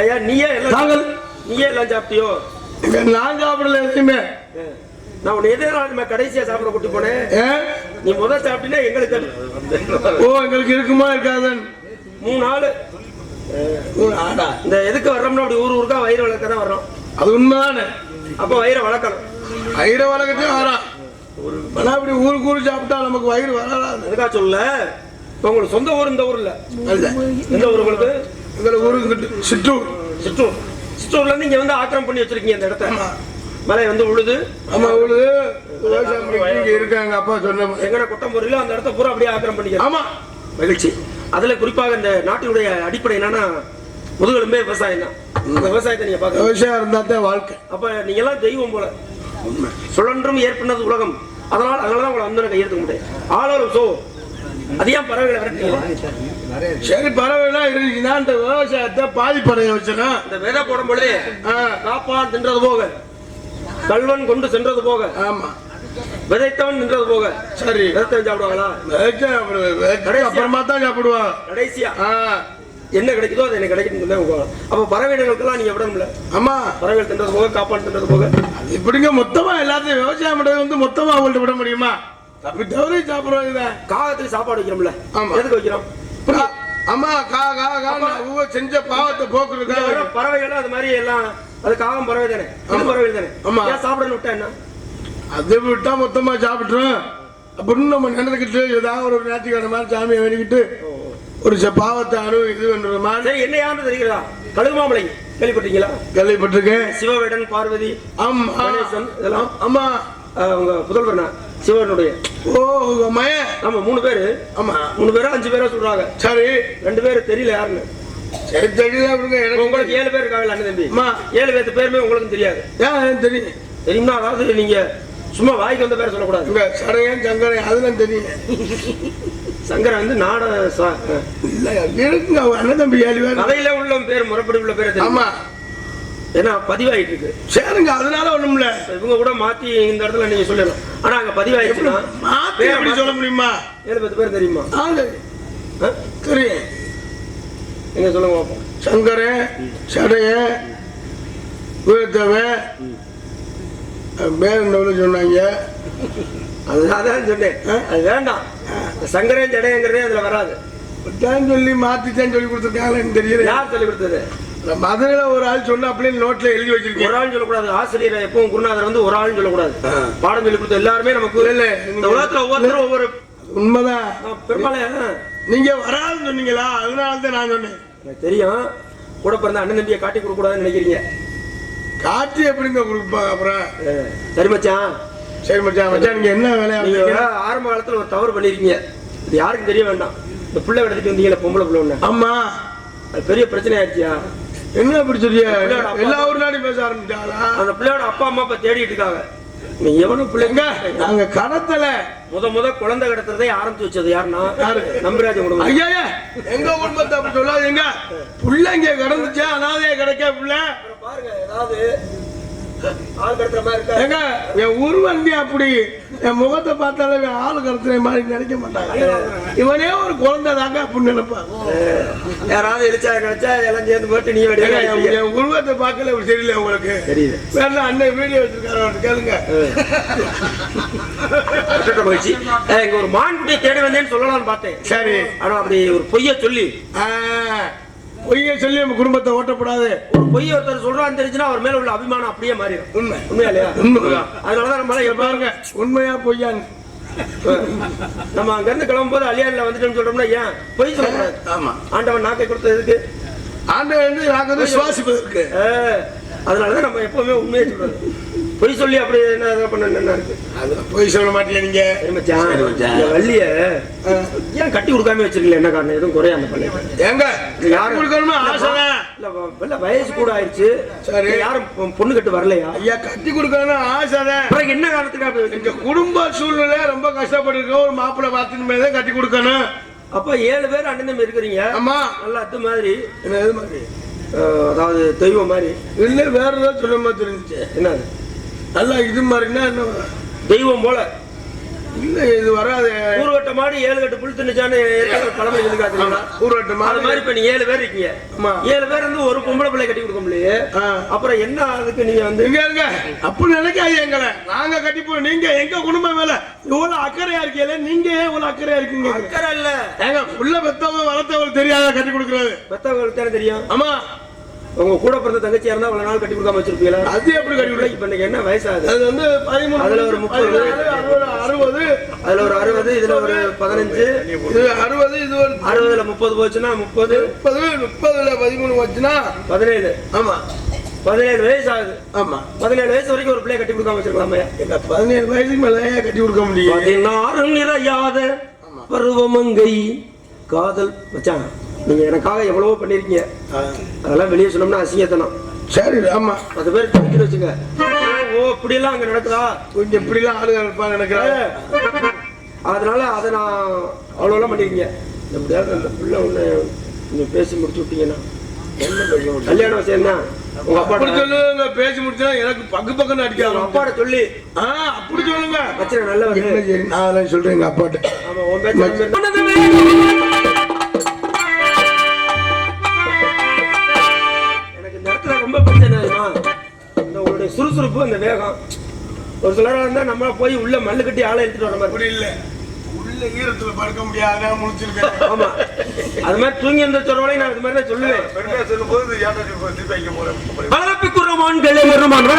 ஏயா நீயே தாங்கள் நீயே எல்லாம் சாப்பிட்டியோ? நான் சாப்பிடல எதையுமே ஆ. நான் உன்னை எதே நாள் கடைசியா சாப்பிட கூட்டி போனேன். நீ முதல் சாப்பிட்டீங்கன்னா எங்களுக்கு. ஓ எங்களுக்கு இருக்குமா இருக்காதன் மூணு நாள் ஆடா இந்த எதுக்கு வர்றோம்னா அப்படி ஊர் ஊருக்கா வயிறு வளர்க்க தான் வர்றோம். அது உண்மைதானே? அப்போ வயிறை வளர்க்கணும். வயிறு வளர்க்கத்தே வரான் ஒரு இப்படி ஊருக்கு ஊர் சாப்பிட்டா நமக்கு வயிறு வளராது. எதுக்கா சொல்ல? இப்போ உங்களுக்கு சொந்த ஊர் இந்த ஊர் இல்ல. அல்ல எந்த ஊர் உங்களுக்கு? எங்களை ஊருக்கு சிற்றூர். சிற்றூர். சிற்றூர்ல இருந்து இங்க வந்து ஆக்கிரம் பண்ணி வச்சிருக்கீங்க இந்த இடத்த. மலை வந்து உழுது. ஆமா பண்ணி இங்க இருக்காங்க அப்பா சொன்ன. எங்கட குட்டம்பூரில அந்த இடத்த பூரா அப்படியே ஆக்கிரம் பண்ணிக்கிறோம். ஆமா. மகிழ்ச்சி. அதுல குறிப்பாக இந்த நாட்டினுடைய அடிப்படை என்னன்னா முதுகெலும்பே விவசாயம் தான். விவசாயத்தை நீங்க பாக்க விவசாயம் இருந்தா தான் வாழ்க்கை. அப்ப நீங்க எல்லாம் தெய்வம் போல. சுழன்றும் ஏற்பனது உலகம். அதனால அதனாலதான் உங்களை வந்து கையெழுத்துக்க முடியும் ஆளோரும் சோ. அது ஏன் பறவைகளை சரி பரவாயில்ல இருக்குன்னா இந்த விவசாயத்தை பாதிப்படைய வச்சிருக்கேன் இந்த விதை போடும் பொழுது காப்பான் தின்றது போக கல்வன் கொண்டு சென்றது போக ஆமா. விதைத்தவன் நின்றது போக. சரி. விதைத்தவன் சாப்பிடுவாங்களா? அப்புறம் தான் சாப்பிடுவான் கடைசியா. ஆ, என்ன கிடைக்குதோ அது எனக்கு கிடைக்கும் அப்ப பறவைகளுக்கெல்லாம் நீங்க விடணும்ல. ஆமா. பறவைகள் தின்றது போக காப்பான் தின்றது போக. இப்படிங்க மொத்தமா எல்லாத்தையும் விவசாயம் பண்றது வந்து மொத்தமா அவங்கள்ட்ட விட முடியுமா? தப்பி தவறி சாப்பிடுவாங்க இதை. காகத்துக்கு சாப்பாடு வைக்கிறோம்ல. ஆமா. எதுக்கு வைக்கிறோம்? ஆமா கா கா கா ஊவ செஞ்ச பாவத்தை போக்குறதுக்காக. பறவைகள் அது மாதிரி எல்லாம் அது காகம் பறவை தானே. பறவைகள் தானே? ஆமா. சாப்பிடணும் விட்டா என்ன? அதை விட்டா மொத்தமா சாப்பிட்டுரும் அப்படின்னு நம்ம நினைக்கிட்டு ஏதாவது ஒரு ஞாயிற்றுக்கிழமை மாதிரி சாமியை வேண்டிக்கிட்டு ஒரு பாவத்தை அணு இது பண்ற மாதிரி என்ன யாருன்னு தெரிகிறதா? கழுகுமாமலை கேள்விப்பட்டீங்களா கேள்விப்பட்டிருக்கேன். சிவவேடன் பார்வதி ஆமா. இதெல்லாம். ஆமா. உங்க புதல்வர்னா சிவனுடைய. ஓ உங்க மயன் ஆமா மூணு பேரு. ஆமா. மூணு பேரா அஞ்சு பேரா சொல்றாங்க. சரி. ரெண்டு பேரு தெரியல யாருன்னு. சரி தெரியல அப்படிங்க எனக்கு உங்களுக்கு ஏழு பேர் இருக்காங்க அண்ணன் தம்பி. அம்மா. ஏழு பேர்த்து பேருமே உங்களுக்கு தெரியாது. ஏன் தெரியும். தெரியுமா அதாவது நீங்க சும்மா வாய்க்கு வந்த பேரை சொல்லக்கூடாது. இங்க சடையன் சங்கரன் அதெல்லாம் தெரியும். சங்கரன் வந்து நாட இல்ல இருக்குங்க அவங்க அண்ணன் தம்பி ஏழு பேர். கதையில உள்ள பேர் முறைப்படி உள்ள பேர் ஆமா. ஏன்னா பதிவாயிட்டு இருக்கு சரிங்க அதனால ஒண்ணும் இல்ல. இவங்க கூட மாத்தி இந்த இடத்துல நீங்க சொல்லலாம். ஆனா அங்க பதிவாயிடுச்சுன்னா மாத்தி எப்படி மாத்தி- சொல்ல முடியுமா? ஏழு பத்து பேர் தெரியுமா? தெரியும் நீங்க சொல்லுங்க பார்ப்போம் சங்கரன் சடையன் வீழ்த்தவன் பேர் என்ன சொன்னாங்க? அது அதான் சொன்னேன். அது வேண்டாம். சங்கரன் ஜடையங்கிறதே அதுல வராது. சொல்லி மாத்தித்தான் சொல்லி கொடுத்துருக்காங்கன்னு தெரியல. யார் சொல்லி கொடுத்தது? மதுரையில ஒரு ஆள் சொன்ன அப்படியே நோட்ல எழுதி வச்சிருக்கேன் ஒரு ஆள் சொல்லக்கூடாது. ஆசிரியர் எப்பவும் குருநாதர் வந்து ஒரு ஆள்னு சொல்லக்கூடாது. பாடம் சொல்லி கொடுத்த எல்லாருமே நமக்கு இல்ல. இந்த உலகத்துல ஒவ்வொருத்தரும் ஒவ்வொரு உண்மைதான். பெரும்பாலும் நீங்க வராதுன்னு சொன்னீங்களா? அதனால தான் நான் சொன்னேன். எனக்கு தெரியும். கூட பிறந்த அண்ணன் தம்பியை காட்டி கொடுக்க கூடாதுன்னு நினைக்கிறீங்க. காட்சி எப்படிங்க கொடுப்பாங்க அப்புறம்? சரி மச்சான். சரி மச்சான். மச்சான் நீங்க என்ன இருக்கீங்க? ஆரம்ப காலத்துல ஒரு தவறு பண்ணிருக்கீங்க. இது யாருக்கும் தெரிய வேண்டாம். இந்த பிள்ளை எடுத்துட்டு வந்தீங்களா பொம்பளை பிள்ளை ஒண்ணு. ஆமா. அது பெரிய பிரச்சனை ஆயிடுச்சியா என்ன அப்படி அப்பா- எல்லா ஊர் நாடும் பேச ஆரம்பிச்சாங்களா அந்த பிள்ளையோட அப்பா அம்மா இப்ப தேடிட்டு இருக்காங்க. நீ எவனும் பிள்ளைங்க நாங்க கடத்தல. முத முத குழந்தை கடத்துறதை ஆரம்பிச்சு வச்சது யாருன்னா யாரு? நம்பிராஜ குடும்பம். ஐயா எங்க குடும்பத்தை அப்படி சொல்லாதீங்க. புள்ள இங்க கிடந்துச்சா? அனாதைய கிடைக்க புள்ள. பாருங்க ஏதாவது ஆள் கடத்துற மாதிரி இருக்கா? எங்க? என் உருவந்தி அப்படி. என் முகத்தை பார்த்தாலே ஆளு கடத்துற மாதிரி நினைக்க மாட்டாங்க. இவனே ஒரு குழந்தை தாங்க அப்படின்னு நினைப்பாங்க. யாராவது இடிச்சா கிடைச்சா எல்லாம் சேர்ந்து போட்டு நீ வெடியா என் உருவத்தை பார்க்கல தெரியல உங்களுக்கு. தெரியுது வேற அண்ணன் வீடியோ வச்சிருக்காரு கேளுங்க. மகிழ்ச்சி. ஒரு மான் குட்டியை தேடி வந்தேன்னு சொல்லலாம்னு பார்த்தேன். சரி. ஆனா அப்படி ஒரு பொய்ய சொல்லி. பொய்யை சொல்லி நம்ம குடும்பத்தை ஓட்டப்படாது. ஒரு பொய் ஒருத்தர் சொல்றான்னு தெரிஞ்சுன்னா அவர் மேல உள்ள அபிமானம் அப்படியே மாறிடும். உண்மை. உண்மையா இல்லையா. அதனாலதான் நம்ம இங்க பாருங்க உண்மையா பொய்யான்னு நம்ம அங்க இருந்து கிளம்பும் போது அலியான்ல வந்துட்டோம்னு சொல்றோம்னா ஏன்? பொய் சொல்லக்கூடாது. ஆமா. ஆண்டவன் நாக்கை கொடுத்தது ஆண்டவர் வந்து நாங்க வந்து சுவாசிப்பதற்கு அதனாலதான் நம்ம எப்பவுமே உண்மையை சொல்றது. பொய் சொல்லி அப்படி என்ன இது பண்ண என்ன இருக்கு? அது பொய் சொல்ல மாட்டீங்க நீங்க. வள்ளிய. ஏன் கட்டி கொடுக்காம வச்சிருக்கீங்க என்ன காரணம்? எதுவும் குறையா அந்த பண்ணி எங்க இது யாரு? கொடுக்கணும்னு ஆசைதான் இல்ல வயசு கூட ஆயிடுச்சு. சரி. யாரும் பொண்ணு கட்டு வரலையா? ஐயா கட்டி கொடுக்கணும்னு ஆசைதான் அப்புறம் என்ன காரணத்துக்காக எங்க குடும்ப சூழ்நிலை ரொம்ப கஷ்டப்பட்டு இருக்க ஒரு மாப்பிள்ளை பார்த்துன்னு தான் கட்டி கொடுக்கணும். அப்ப ஏழு பேர் அண்ணன் தம்பி இருக்கிறீங்க. ஆமா. நல்லா அது மாதிரி. என்ன இது மாதிரி? அதாவது தெய்வம் மாதிரி. இல்ல வேற ஏதாவது சொல்ல மாதிரி தெரிஞ்சுச்சு. என்னது? நல்லா இது மாதிரின்னா என்ன தெய்வம் போல. இல்ல இது வராது. ஊர்வட்ட ஊரோட்ட மாடு ஏழு கட்டு புல் தின்னுச்சான்னு பழமொழி சொல்லிக்காத்தீங்களா ஊரோட்ட அது மாதிரி இப்ப நீ ஏழு பேர் இருக்கீங்க. ஆமா. ஏழு பேர் இருந்து ஒரு பொம்பளை பிள்ளை கட்டி கொடுக்க முடியலையே? ஆ. அப்புறம் என்ன அதுக்கு நீங்க வந்து? இங்க இருங்க. அப்படி நினைக்காது எங்களை. நாங்க கட்டிப்போம் நீங்க எங்க குடும்பம் மேல இவ்வளவு அக்கறையா இருக்கீங்களே? நீங்க ஏன் இவ்வளவு அக்கறையா இருக்கீங்க? அக்கறை இல்ல. ஏங்க புள்ள பெத்தவங்க வளர்த்தவங்க தெரியாத கட்டி கொடுக்கறது? பெத்தவங்களுக்கு தெரியும்? ஆமா. உங்க கூட பிறந்த தங்கச்சியா இருந்தா அவ்வளவு நாள் கட்டி கொடுக்காம வச்சிருப்பீங்களா? அது எப்படி கட்டி கொடுக்க இப்ப என்ன வயசாகுது? அது வந்து பதிமூணு அதுல ஒரு முப்பது. அறுபது அதுல ஒரு அறுபது இதுல ஒரு பதினஞ்சு. இது அறுபது இது ஒரு அறுபதுல முப்பது போச்சுன்னா முப்பது. முப்பது முப்பதுல பதிமூணு வச்சுனா பதினேழு. ஆமா. பதினேழு வயசு ஆகுது ஆமா. பதினேழு வயசு வரைக்கும் ஒரு பிள்ளைய கட்டி கொடுக்காம வச்சிருக்கலாமே என்ன பதினேழு வயசுக்கு மேல கட்டி கொடுக்க முடியும் பதினாறு நிறையாத பருவமங்கை காதல் மச்சான். நீங்க எனக்காக எவ்வளவோ பண்ணிருக்கீங்க. அதெல்லாம் வெளியே சொன்னோம்னா அசிங்கத்தனம். சரி ஆமா. அது பேர் தடுத்து வச்சுங்க ஓ இப்படி எல்லாம் அங்க நடக்குதா? கொஞ்சம் இப்படிலாம் ஆளுங்க இருப்பாங்க நினைக்கிறேன் அதனால அதை நான் அவ்வளோலாம் பண்ணிருக்கீங்க. எப்படியாவது அந்த பிள்ளை ஒன்று நீங்க பேசி முடிச்சு விட்டீங்கன்னா கல்யாண விஷயம் தான் உங்க அப்படி அப்பாட்ட சொல்லுங்க பேசி முடிச்சா எனக்கு பக்கு பக்கம் அடிக்காது. அப்பாட்ட சொல்லி. அப்படி சொல்லுங்க. சரி நான் சொல்றேன் எங்க அப்பாட்ட. சுறுசுறுப்பு அந்த வேகம். ஒரு சிலரா இருந்தா நம்ம போய் உள்ள மல்லு கட்டி ஆளை எடுத்துட்டு வர மாதிரி. இல்ல. உள்ள ஈரத்துல படுக்க முடியாத முடிச்சிருக்கேன். ஆமா. அது மாதிரி தூங்கி எந்த சொல்றவளையும் நான் இது மாதிரி தான் சொல்லுவேன். பெருமையா சொல்லும் போது யாரும் வைக்க போறேன் வளர்ப்பி குறமான்களே வருமான்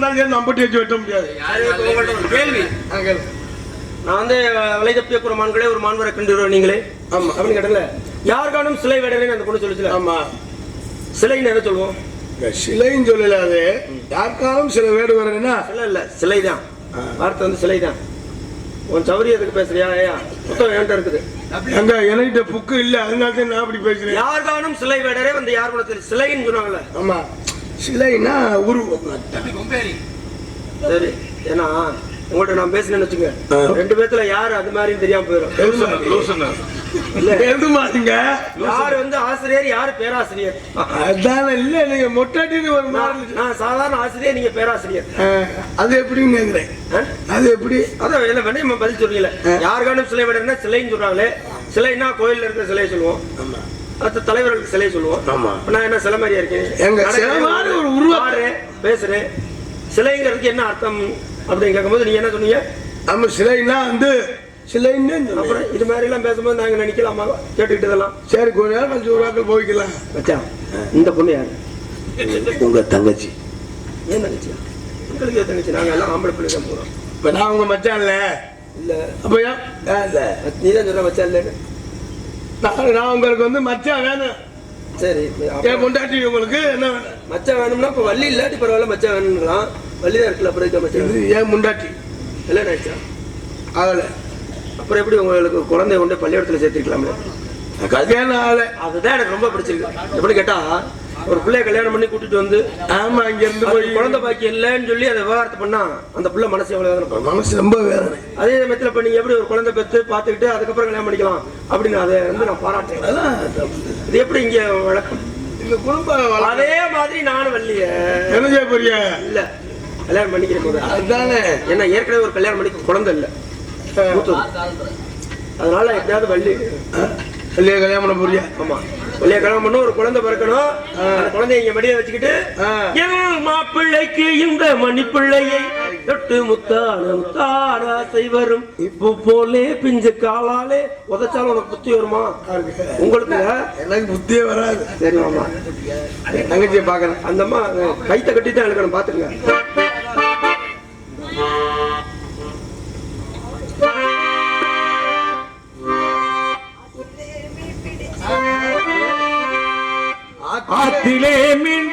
இருந்தாலும் சரி நம்பட்டி வச்சு வெட்ட முடியாது. கேள்வி? நான் வந்து வலை தப்பிய குறமான்களே ஒரு மான்வரை கண்டுருவோம் நீங்களே? ஆமா. அப்படின்னு கேட்டல யார் காணும் சிலை வேடனே அந்த பொண்ணு சொல்லுச்சுல? ஆமா. சிலைன்னு என்ன சொல்லுவோம்? சிலைன்னு சொல்லல அது. யாருக்காலும் சில வேடு வரணும்னா சிலை இல்ல சிலை தான் வார்த்தை வந்து சிலை தான் உன் சௌரி எதுக்கு பேசுறியா? ஏயா புத்தகம் என்கிட்ட இருக்குது. எங்க என்கிட்ட புக்கு இல்ல அதனால தான் நான் அப்படி பேசுறேன் யார் காணும் சிலை வேடரே வந்து யார் குணத்தில் சிலைன்னு சொன்னாங்கல்ல. ஆமா. சிலைனா உருவம் சரி ஏன்னா உங்கள்ட்ட நான் பேசினேன்னு வச்சுங்க. ரெண்டு பேத்துல யார் அது மாதிரின்னு தெரியாம போயிடும் இல்ல. எழுதுமாங்க யார் வந்து ஆசிரியர் யார் பேராசிரியர்? அதான இல்ல நீங்க மொட்டாட்டின்னு ஒரு மாதிரி. நான் சாதாரண ஆசிரியர் நீங்க பேராசிரியர். அது எப்படின்னு கேக்குறேன். ஆ? அது எப்படி? அதான் என்ன வேணா நம்ம பதில் சொல்றீங்களே யார் காணும் சிலை விடனா சிலைன்னு சொல்றாங்களே. சிலைன்னா கோயில்ல இருக்கிற சிலையை சொல்லுவோம். அடுத்த தலைவர்களுக்கு சிலையை சொல்லுவோம். ஆமா. நான் என்ன சிலை மாதிரியா இருக்கேன்? எங்க நடக்கிறேன், சிலை மாதிரி ஒரு. ஆடுறேன், பேசுறேன் சிலைங்கிறதுக்கு என்ன அர்த்தம் அப்படின்னு கேட்கும்போது நீங்க என்ன சொன்னீங்க? ஆமா சிலைனா வந்து சிலைன்னு. அப்புறம் இது மாதிரி எல்லாம் பேசும்போது நாங்க நினைக்கலாமா? கேட்டுக்கிட்டு இதெல்லாம். சரி கொஞ்ச நேரம் கழிச்சு ஒரு வாக்கில் போய்க்கலாம். இந்த பொண்ணு யாரு? உங்க தங்கச்சி. ஏன் தங்கச்சியா? உங்களுக்கு தங்கச்சி? நாங்க எல்லாம் ஆம்பளை பிள்ளை தான் போறோம். இப்ப நான் உங்க மச்சான் இல்ல. இல்ல அப்ப ஏன்? ஏன் இல்ல. நீ தான் சொல்ற மச்சான் இல்லைன்னு நான் உங்களுக்கு வந்து மச்சான் வேணும் சரி என் பொண்டாட்டி உங்களுக்கு? என்ன வேணும் மச்சான் வேணும்னா இப்ப வள்ளி இல்லாட்டி பரவாயில்ல மச்சான் வேணுங்களாம் வள்ளி தான் இருக்குல்ல அப்புறம் இருக்க மச்சான் என் முண்டாட்டி? கல்யாணம் ஆயிடுச்சா ஆகல. அப்புறம் எப்படி உங்களுக்கு குழந்தைய கொண்டு பள்ளிக்கூடத்துல சேர்த்திருக்கலாம்ல? கல்யாணம் ஆகல. அதுதான் எனக்கு ரொம்ப பிடிச்சிருக்கு. எப்படி கேட்டா ஒரு பிள்ளைய கல்யாணம் பண்ணி கூட்டிட்டு வந்து ஆமா இங்க இருந்து போய் குழந்தை பாக்கி இல்லைன்னு சொல்லி அதை விவகாரத்தை பண்ணா அந்த பிள்ளை மனசு எவ்வளவு வேதனை. மனசு ரொம்ப வேதனை. அதே சமயத்துல இப்ப நீங்க எப்படி ஒரு குழந்தை பெத்து பாத்துக்கிட்டு அதுக்கப்புறம் கல்யாணம் பண்ணிக்கலாம் அப்படின்னு அதை வந்து நான் பாராட்டுறேன். இது எப்படி இங்க வழக்கம்? இந்த குடும்ப வள- அதே மாதிரி நானும் வள்ளிய. என்ன போறிய இல்ல கல்யாணம் பண்ணிக்கிற போது அதுதானே ஏன்னா ஏற்கனவே ஒரு கல்யாணம் பண்ணி குழந்தை இல்ல. அதனால எப்படியாவது வள்ளி இல்லையா கல்யாணம் பண்ண போறியா? ஆமா. வள்ளிய கல்யாணம் பண்ண ஒரு குழந்தை பிறக்கணும். அந்த குழந்தைய இங்க மடியில வச்சுக்கிட்டு. என் மாப்பிள்ளைக்கு இந்த மணிப்பிள்ளையை தொட்டு முத்தான முத்தான செய்வரும் இப்போ போலே பிஞ்சு காலாலே உதைச்சாலும் உனக்கு புத்தி வருமா? உங்களுக்கு எனக்கு புத்தியே வராது. சரி மாமா தங்கச்சியை பார்க்கறேன். அந்த அம்மா கைத்தை கட்டி தான் எடுக்கணும் பாத்துங்க ஆத்திலே மீன்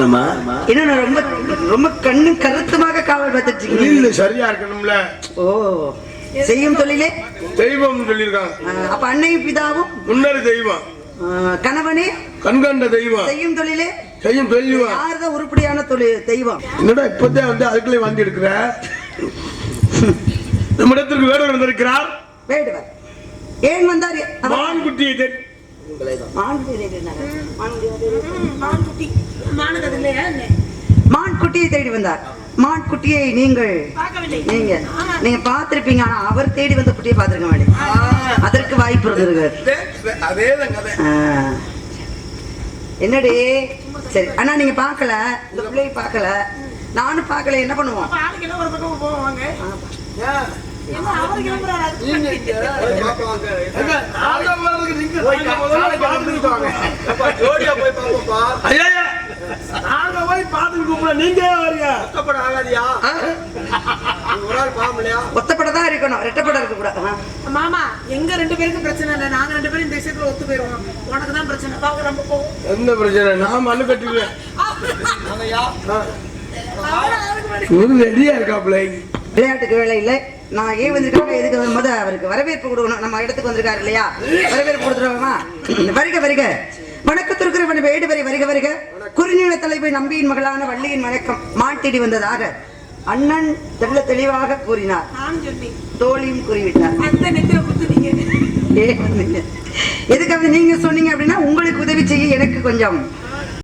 என்னம்மா இன்னும் ரொம்ப ரொம்ப கண்ணும் கருத்துமாக காவல் பார்த்துட்டு சரியா இருக்கணும்ல. ஓ செய்யும் தொழிலே? தெய்வம் சொல்லியிருக்காங்க. அப்ப அன்னையும் பிதாவும்? முன்னறி தெய்வம். கணவனே? கண்கண்ட தெய்வம். செய்யும் தொழிலே? செய்யும் தெய்வம். யார்தான் உருப்படியான தொழில் தெய்வம்? என்னடா இப்பதான் வந்து அதுக்குள்ளே வந்து எடுக்கிற நம்மிடத்திற்கு வேறொரு வந்திருக்கிறார். வேடுவர். ஏன் வந்தார்? அவர் மான்குட்டியை தேடி வந்தார். மான்குட்டியை நீங்கள் பார்க்கவில்லை. நீங்க. நீங்க பார்த்திருப்பீங்க ஆனா அவர் தேடி வந்த குட்டியை பார்த்திருக்க மாட்டேன். அதற்கு வாய்ப்பு இருந்திருக்கு. என்னடி? சரி அண்ணா நீங்க பார்க்கல? இந்த பிள்ளையை பார்க்கல? நானும் பார்க்கல. என்ன பண்ணுவோம்? அப்ப ஜோடியா போய் பாப்போம்ப்பா நாங்க போய் பார்த்துட்டு கூப்பிட நீங்க ஏன் வரீங்க கஷ்டப்பட ஆகாதியா ஒரு ஆள் பாவம் இல்லையா ஒத்தப்பட தான் இருக்கணும் ரெட்டப்பட இருக்க கூடாது மாமா எங்க ரெண்டு பேருக்கும் பிரச்சனை இல்லை நாங்க ரெண்டு பேரும் இந்த விஷயத்துல ஒத்து போயிருவோம் உனக்கு தான் பிரச்சனை வாங்க நம்ம போவோம் எந்த பிரச்சனை நான் மண்ணு கட்டிடுவேன் ஒரு ரெடியா இருக்காப்ல விளையாட்டுக்கு வேலை இல்லை நான் ஏன் வந்திருக்காங்க? எதுக்கு வரும்போது அவருக்கு வரவேற்பு கொடுக்கணும்? நம்ம இடத்துக்கு வந்திருக்காரு இல்லையா? வரவேற்பு கொடுத்துருவோமா? வருக வருக. வணக்கத்திற்கிறவன் வேடு வரை வருக வருக. குறுநீள தலைவி நம்பியின் மகளான வள்ளியின் வணக்கம். மாட்டிடி வந்ததாக அண்ணன் தெள்ள தெளிவாக கூறினார். தோழியும் கூறிவிட்டார்? எதுக்கு நீங்க சொன்னீங்க அப்படின்னா உங்களுக்கு உதவி செய்ய எனக்கு கொஞ்சம்